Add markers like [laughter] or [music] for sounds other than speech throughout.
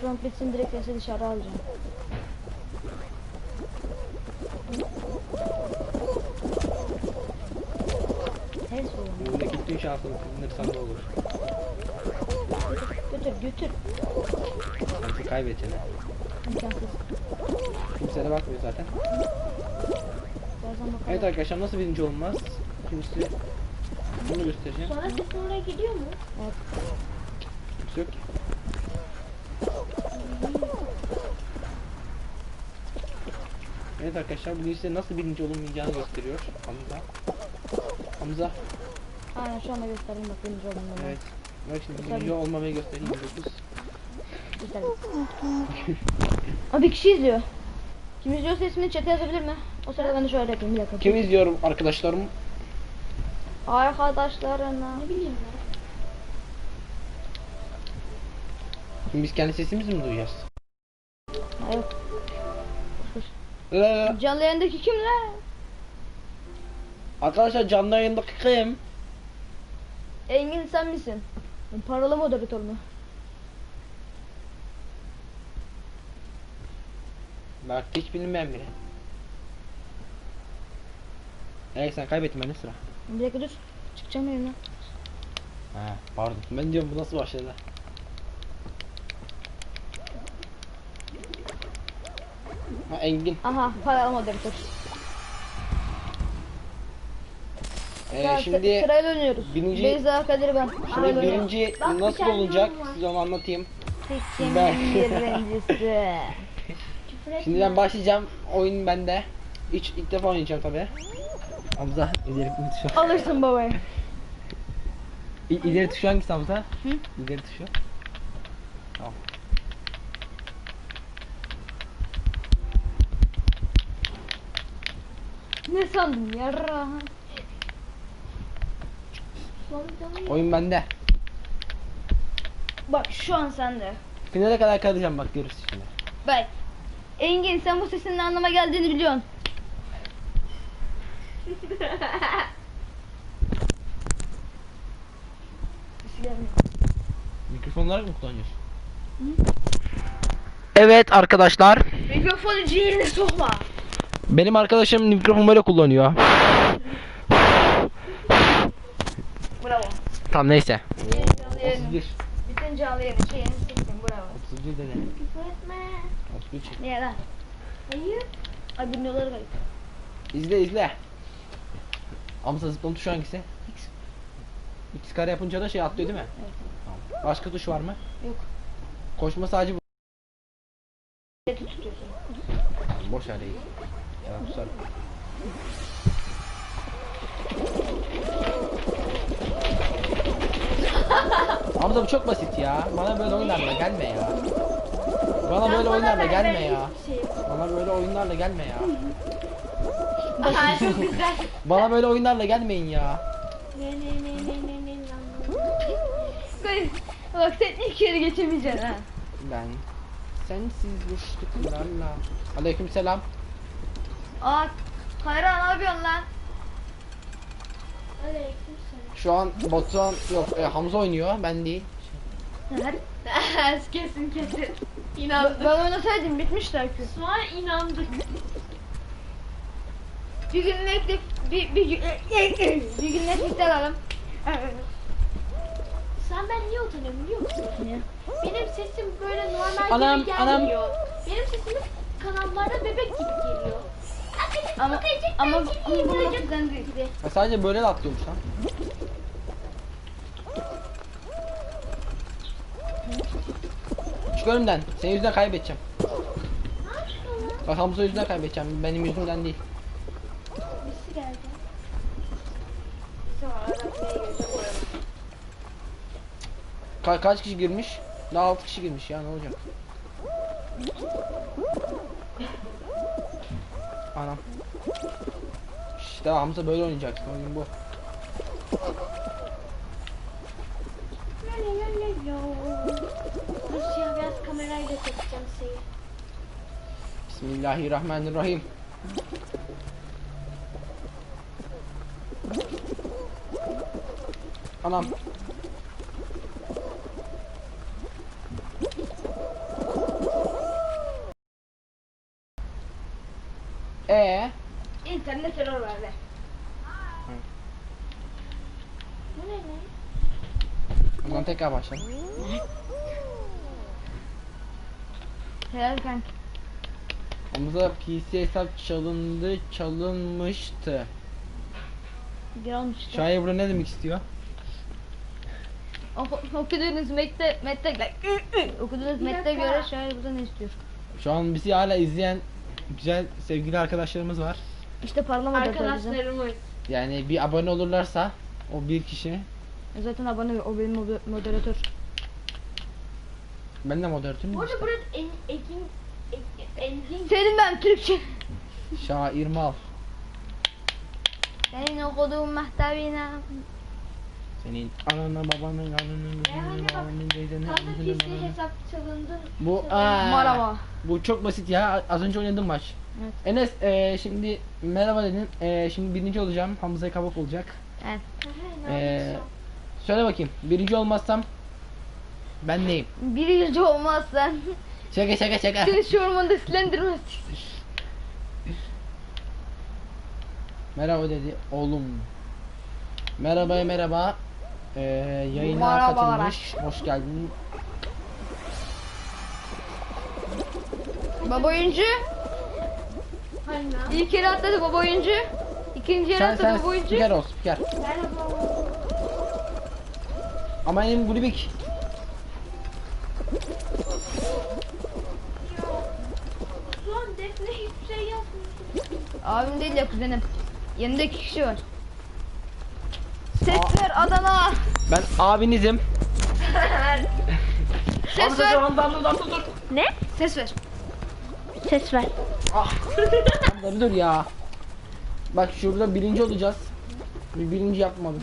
Şu an bitsin direkt sesi dışarı alacağım. Her şey Böyle gittiğin şansın kazanırsan da olur. Götür götür. Sanki kaybedeceksin. ha. İmkansız. Kimse de bakmıyor zaten. Birazdan bakalım. Evet arkadaşlar nasıl birinci olmaz? Kimse bunu göstereceğim. Sonra sesin oraya gidiyor mu? Evet. Kimse yok ki. Evet arkadaşlar bugün size nasıl birinci olunmayacağını gösteriyor Hamza. Hamza. Aynen şu anda göstereyim bak birinci ben. Evet. Bak şimdi birinci olmamayı göstereyim. 29. Göstereyim. Abi bir kişi izliyor. Kim izliyorsa ismini chat'e yazabilir mi? O sırada ben de şöyle yapayım bir dakika. Kim izliyorum arkadaşlarım? Arkadaşlarına. Ne bileyim ben. Şimdi biz kendi sesimizi mi duyacağız? Ee, Canlı yayındaki kim lan? arkadaşlar canlı yayındaki kim? Engin sen misin? Paralı moderatör mü? Bak hiç bilinmeyen biri. Evet sen kaybettin beni sıra. Bir dakika dur. Çıkacağım yayına. Ha pardon. Ben diyorum bu nasıl başladı? Ha Engin. Aha paralı moderatör. Ee, Ya, şimdi sırayla oynuyoruz. birinci- Beyza Kadir ben. şimdi Sırayla oynuyoruz. birinci Bak, bir nasıl tane olacak? var. Size onu anlatayım. Seçim Ben- birincisi. Küfür etme. Şimdi ben başlayacağım. Oyun bende. İlk, ilk defa oynayacağım tabi. Hamza ileri tuşu. Alırsın babayı. İ- İleri tuşu hangisi Hamza? Hı? İleri tuşu. Ne sandın yarra? Oyun bende. Bak şu an sende. Finale kadar kalacağım bak görürsün şimdi. Bak. Engin sen bu sesin ne anlama geldiğini biliyorsun. [laughs] Mikrofonları mı kullanıyorsun? Evet arkadaşlar. Mikrofonu ciğerine sokma. Benim arkadaşım mikrofon böyle kullanıyor. Bravo. Tamam neyse. Canlı yayını. 31. Bütün canlı yayını şeyini siktim bravo. 31 de ne? küfür etme. 33. Niye lan? Hayır. Ay bilmiyorlar kayıp. İzle izle. Hamza zıplama tuşu hangisi? X. X kare yapınca da şey atlıyor değil mi? Evet. Tamam. Başka tuş var mı? Yok. Koşma sadece bu. Tutuyorsun. Boş ver değil. Ya kusar. Hamza bu çok basit ya. Bana böyle oyunlarla gelme ya. Bana böyle oyunlarla gelme ya. Şey. Bana böyle oyunlarla gelme ya. Aha çok güzel. [laughs] Bana böyle oyunlarla gelmeyin ya. Ne ne ne ne ne ne ne. Bak sen ilk yere geçemeyeceksin ha. Ben sensiz boşluklarla. Aleyküm selam. Aa, Kayra ne yapıyorsun lan? Aleykümselam. Şu an Batuhan yok e, Hamza oynuyor ben değil. [laughs] Kesin kesin. İnandık. ben oynasaydım bitmişti. Şu an inandık. Bir gün netlik bir, bir, gün- bir gün netlikten alalım. Sen ben niye utanıyorum biliyor musun? Niye? Benim sesim böyle normal Anam, gibi anam. gelmiyor. Benim sesim kanallarda bebek gibi geliyor. Ama ama bu bu sizden değil. gibi. Ha, sadece böyle de atlıyormuş lan. Çık önümden. Senin yüzünden kaybedeceğim. Bak Hamza yüzünden kaybedeceğim. Benim yüzümden değil. Birisi geldi. Ka- kaç kişi girmiş? Daha 6 kişi girmiş ya ne olacak? Anam. İşte Hamza böyle oynayacak. Oyun bu. Dur siyah beyaz kamerayla çekeceğim seni. Bismillahirrahmanirrahim. Anam. İnternet terör verdi. Bu ne lan? O zaman tekrar başlayalım. Helal kanka. Hamza PC hesap çalındı, çalınmıştı. Gel olmuş işte. Şair burada ne demek istiyor? Oku- Okuduğunuz mette, mette, [laughs] okuduğunuz mette göre şair burada ne istiyor? Şu an bizi hala izleyen güzel sevgili arkadaşlarımız var. İşte bizim. Arkadaşlarımız. Yani bir abone olurlarsa o bir kişi Zaten abone o benim moder- moderatör. ben de moderatörüm. Bu arada işte. burası en, Ekin, Engin Senin ben Türkçe. Şair mal. Senin okuduğun mehtevine. Senin ananı babanın bak, babanın dedenin ananın. hesap çalındı. Bu aa, Merhaba. Bu çok basit ya. Az önce oynadım maç. Evet. Enes e, şimdi merhaba dedin. E, şimdi birinci olacağım. Hamza kabak olacak. Evet. Ee, yapıyorsun? Söyle bakayım. Birinci olmazsam ben neyim? Birinci olmazsan Şaka şaka şaka. seni şu ormanda silendirmez. Merhaba dedi oğlum. Merhaba merhaba. Ee, yayına Merhabalar. katılmış. Hoş geldin. Baba oyuncu. Hani lan? İlk yere atladı baba oyuncu. İkinci yere Sen atladı sen baba oyuncu. spiker ol spiker. Merhaba. Ama benim Gulibik. Şu an Defne hiçbir şey yapmıyor. Abim değil ya kuzenim. Yanında iki kişi var. Ses ver Adana. Ben abinizim. [laughs] Ses ver. Dur dur dur. Ne? Ses ver. Ses ver. Ah. Bir dur ya. Bak şurada birinci olacağız. Bir birinci yapmadım.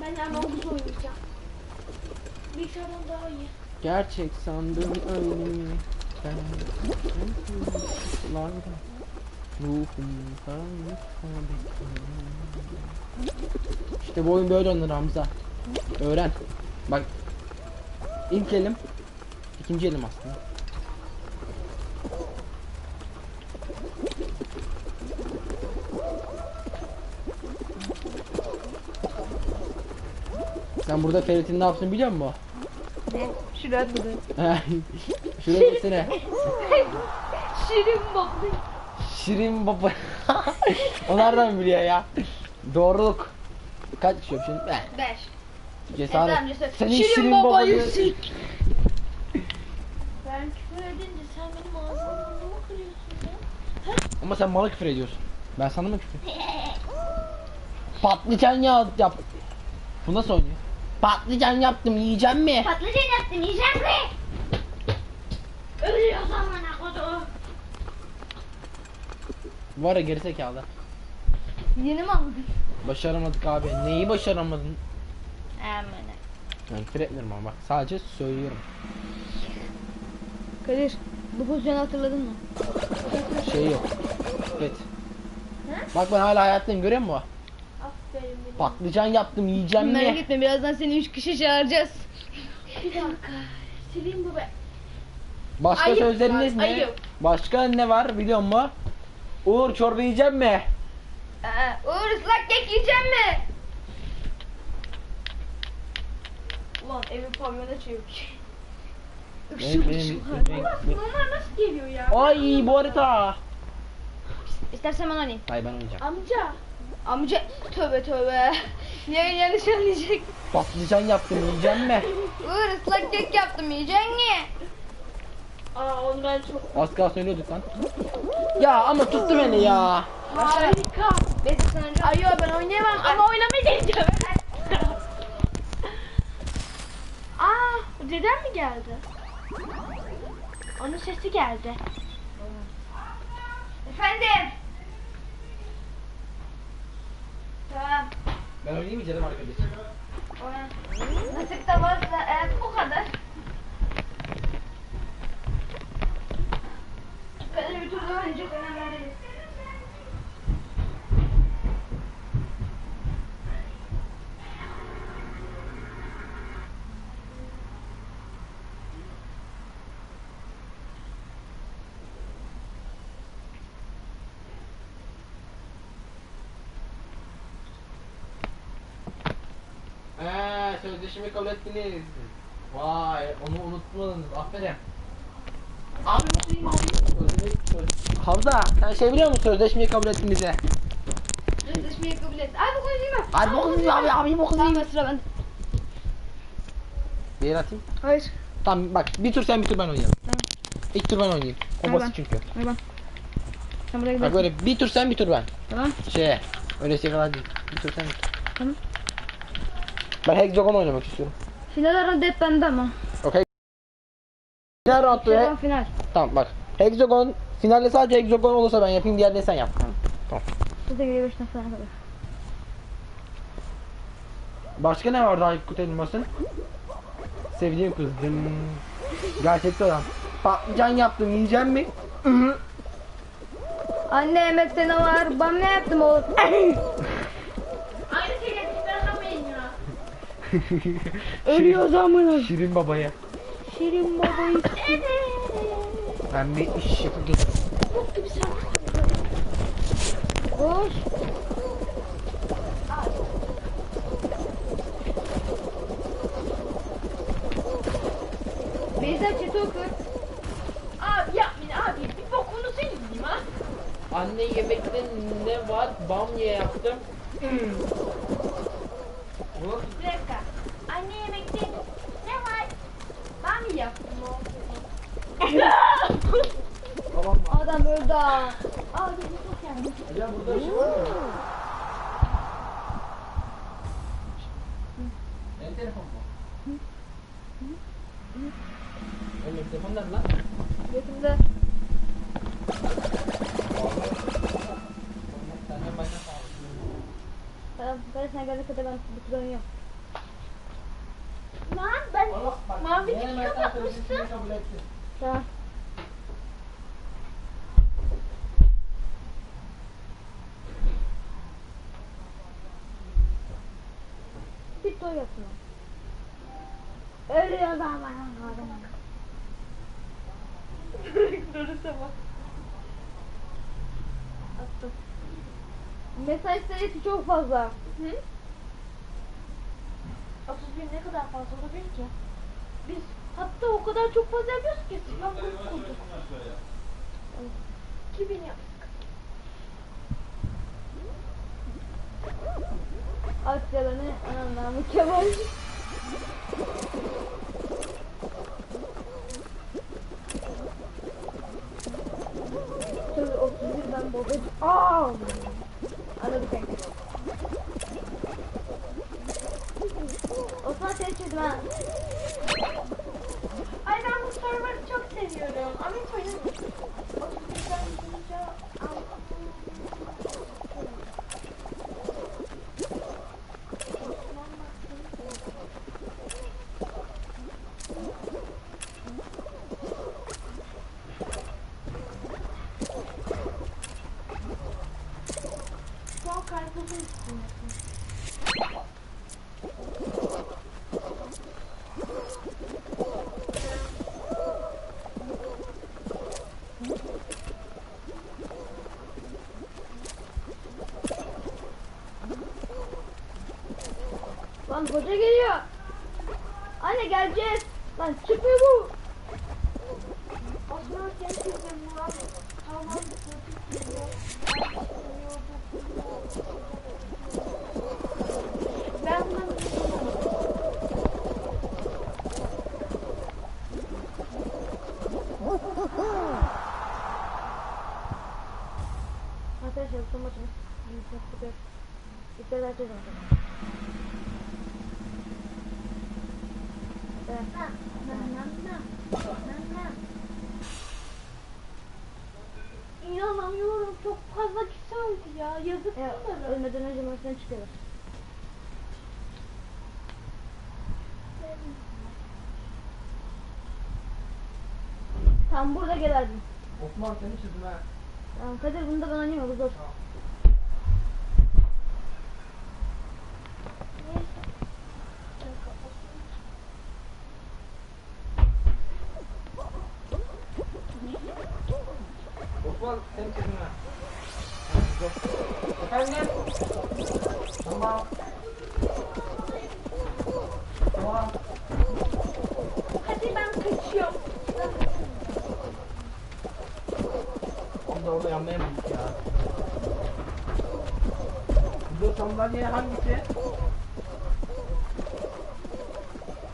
Ben de Among Us oynayacağım. Bilgisayardan daha iyi. Gerçek sandım öyle mi? Ben Larda Ruhum İşte bu oyun böyle oynanır Hamza. Öğren. Bak. İlk elim. ikinci elim aslında. Sen burada Ferit'in ne yaptığını biliyor musun? Ne? Şuraya atladı. [laughs] Şuraya gitsene. Şirin baba. Şirin baba. o nereden biliyor ya? Doğruluk. Kaç kişi öpüşün? Eh, Beş. cesaret. Efendim, cesaret. Senin Şirin Şirin, baba babayı- yüksek. Ben küfür edince sen benim ağzımı burnumu kırıyorsun ya. Ama sen bana küfür ediyorsun. Ben sana mı küfür? Patlıcan ya yap. Bu nasıl oynuyor? Patlıcan yaptım yiyeceğim mi? Patlıcan yaptım yiyecek mi? Ölüyor zamana kodu. Var ya gerizekalı. Yeni mi anladın? Başaramadık abi. Neyi başaramadın? Aman. Ben küfür etmiyorum ama bak sadece söylüyorum. Kadir bu pozisyonu hatırladın mı? Şey yok. Evet. Bak ben hala hayattayım görüyor musun? Benim. Patlıcan yaptım yiyeceğim Merak etme birazdan seni üç kişi çağıracağız. Bir dakika. Sileyim bu be. Başka Ayıp sözleriniz var, ne? ayıp. Başka ne var biliyor musun? Uğur çorba yiyeceğim mi? Aa, Uğur ıslak kek yiyecek mi? Ulan evi pavyona çevir. Benim, benim, benim, Bunlar nasıl geliyor ya? Ay bu harita. İstersen ben oynayayım. Hayır ben oynayacağım. Amca. Amca tövbe tövbe. Yayın yanlış anlayacak. Patlıcan yaptım yiyeceğim mi? Uğur ıslak kek yaptım yiyecek mi? Aa onu ben çok... Az kalsın ölüyorduk lan. Ya ama tuttu beni ya. Harika. Beş sene önce. Ay yo ben oynayamam ama oynamayı deneyeceğim. [laughs] Aa dedem mi geldi? Onun sesi geldi. Efendim. Tamam. Ben oynayayım mı canım arkadaşım? Ona nasip de varsa eğer o kadar. Kadir bir tur daha oynayacak önem veririz. Sözleşmeyi kabul ettiniz. Vay onu unutmadınız. Aferin. Abi mutluyum abi. Sözleşmeyi söz... Hamza sen şey biliyor musun sözleşmeyi kabul ettiğinizi? Sözleşmeyi kabul et. Abi koyayım mı? Abi bu kızı abi abi bu kızı. Tamam ben sıra bende. Bir atayım. Hayır. Tamam bak bir tur sen bir tur ben oynayalım. Tamam. İlk tur ben oynayayım. O Tamam. basit çünkü. Hayır ben. Sen buraya Bak gidersin. böyle bir tur sen bir tur ben. Tamam. Şeye. Öyle şey kadar değil. Bir tur sen bir tur. Tamam. Ben Hexagon oynamak istiyorum. Final arasında hep bende ama. Okey. Final round'u Final final. Tamam bak. Hexagon finalde sadece Hexagon olursa ben yapayım diğerleri sen yap. Size geliyor 5 falan kadar. Başka ne vardı Aykut Elmas'ın? Sevdiğim kızdım. Gerçekten adam. Patlıcan yaptım yiyeceğim mi? Anne yemekte ne var? Ben ne yaptım oğlum? [laughs] Ölüyor zamını. Şirin babaya. Şirin babayı. Ben bir iş yapıp gelirim. Koş. Beyza çete oku. Abi yapmayın abi. Bir bokunu silmeyeyim ha. Anne yemekte ne var? Bamya yaptım. Bu Bir dakika. Anne yemekte ne var? Ben mi yaptım o? babam var. Adam öldü ha. Abi bu çok yanlış. Ya burada bir şey var mı? Benim telefon mu? Benim telefon nerede lan? Götümde. Tamam, ben sen gelene kadar ben bu kullanıyorum. Lan ben Allah bak. mavi yine tik Mert'en kapatmıştım. sözleşmeyi kabul etti. Tamam. Yapma. Ölüyor zaman. Durursa bak. Attım. Mesaj sayısı çok fazla. Hı? 31 ne kadar fazla olabilir ki? Biz hatta o kadar çok fazla yapıyoruz ki silahlı kurduk. 2000 yaptık. At yalanı anamı Kemal. Tabii 31'den babacı. Aaa! Anladık kanka. Osman seni çizdim ha. Ay ben bu server'ı çok seviyorum. Ahmet oyun 31'den bulunca Şu an karpuzun üstündesin. Lan hoca geliyor. Anne geleceğiz. Lan çıkmıyor bu. İnanamıyorum çok fazla kişi öldü ya. Yazık Evet, bunlara. ölmeden önce maçtan çıkıyoruz. Tam burada gelerdim. Osman seni çizdim ha. Tamam Kadir bunu da ben oynayayım bu zor. Efendim? Tamam. Aa, Hadi ben kaçıyorum. Biz de orada yanmaya bulduk ya. Bu sandalye hangisi?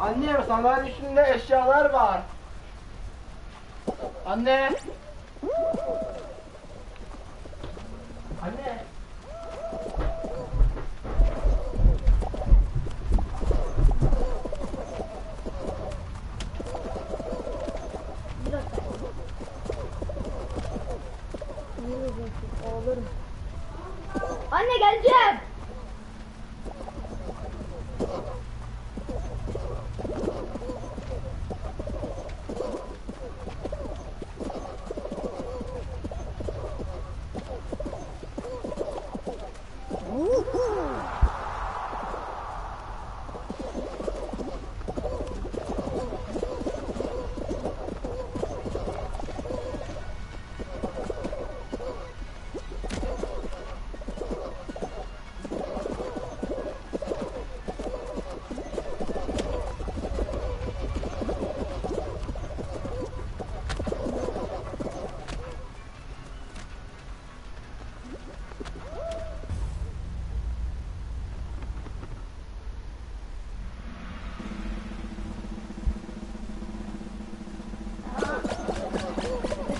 Anne sandalye üstünde eşyalar var. Anne.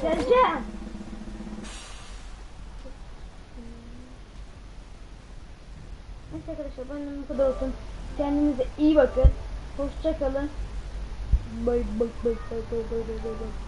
Geleceğim. Neyse arkadaşlar benden bu kadar olsun. Kendinize iyi bakın. Hoşça kalın. Bay bay bay bay bay bay bay bay.